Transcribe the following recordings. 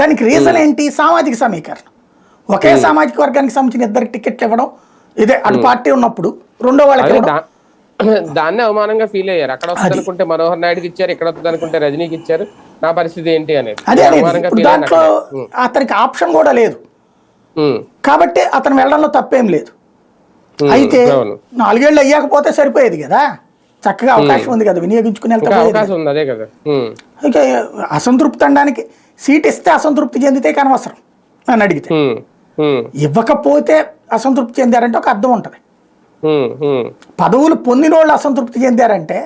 దానికి రీజన్ ఏంటి? సామాజిక సమీకరణ. ఒకే సామాజిక వర్గానికి సంబంధించిన ఇద్దరికి టికెట్లు ఇవ్వడం ఇదే అటు పార్టీ ఉన్నప్పుడు రెండో వాళ్ళకి దాన్నే అవమానంగా ఫీల్ అయ్యారు. అక్కడ వస్తుంది అనుకుంటే మనోహర్ నాయుడుకి ఇచ్చారు ఇక్కడ వస్తుంది అనుకుంటే రజనీకి ఇచ్చారు. నా పరిస్థితి ఏంటి అనేది. అదే దాంట్లో అతనికి ఆప్షన్ కూడా లేదు. కాబట్టి అతను వెళ్ళడంలో తప్పేం లేదు. అయితే నాలుగేళ్ళు అయ్యాకపోతే సరిపోయేది కదా? చక్కగా అవకాశం ఉంది కదా వినియోగించుకుని అవకాశం ఉంది అదే కదా. ఇక అసంతృప్తి అనడానికి సీట్ ఇస్తే అసంతృప్తి చెందితే కనవసరం నన్ను అడిగితే. ఇవ్వకపోతే అసంతృప్తి చెందారంటే ఒక అర్థం ఉంటుంది. పదవులు పొందిన వాళ్ళు అసంతృప్తి చెందారంటే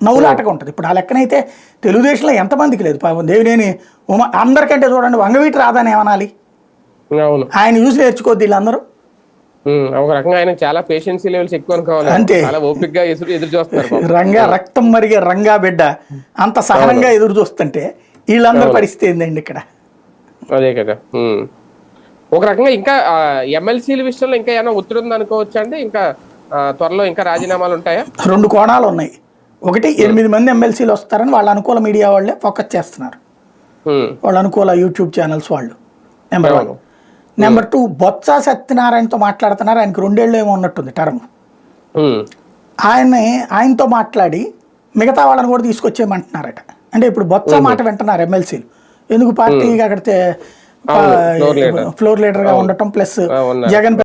నవ్వులాటగా ఉంటుంది. ఇప్పుడు ఆ లెక్కనైతే తెలుగుదేశంలో ఎంతమందికి లేదు. దేవినేని ఉమ అందరికంటే చూడండి వంగవీటి రాదని ఏమనాలి? ఆయన చూసి నేర్చుకోద్ది వీళ్ళందరూ. ఉమ్, ఒక రకంగా ఆయన చాలా పేషెన్సీ లెవెల్స్ ఎక్కువ అనుకోవాలి. అంతే. చాలా ఓపిక్గా ఎదురు ఎదురు చూస్తున్నారు పాపం. రంగా రక్తం మరిగే రంగా బిడ్డ. అంత సహనంగా ఎదురు చూస్తుంటే వీళ్ళందరి పరిస్థితి ఏందండి ఇక్కడ? అదే కదా. ఒక రకంగా ఇంకా ఎమ్మెల్సీల విషయంలో ఇంకా ఏమైనా ఒత్తిడి ఉంది అనుకోవచ్చా అండి? ఇంకా త్వరలో ఇంకా రాజీనామాలు ఉంటాయా? రెండు కోణాలు ఉన్నాయి. ఒకటి ఎనిమిది మంది ఎమ్మెల్సీలు వస్తారని వాళ్ళ అనుకూల మీడియా వాళ్ళే ఫోకస్ చేస్తున్నారు. వాళ్ళ అనుకూల యూట్యూబ్ ఛానల్స్ వాళ్ళు. Number one. Number two Botsa సత్యనారాయణతో మాట్లాడుతున్నారు. ఆయనకి రెండేళ్ళు ఏమో ఉన్నట్టుంది టర్మ్ ఆయన్ని ఆయనతో మాట్లాడి మిగతా వాళ్ళని కూడా తీసుకొచ్చేయమంటున్నారట. అంటే ఇప్పుడు బొత్స మాట వింటున్నారు ఎమ్మెల్సీలు. ఎందుకు పార్టీ అక్కడ. ఫ్లోర్ లీడర్గా ఉండటం ప్లస్. జగన్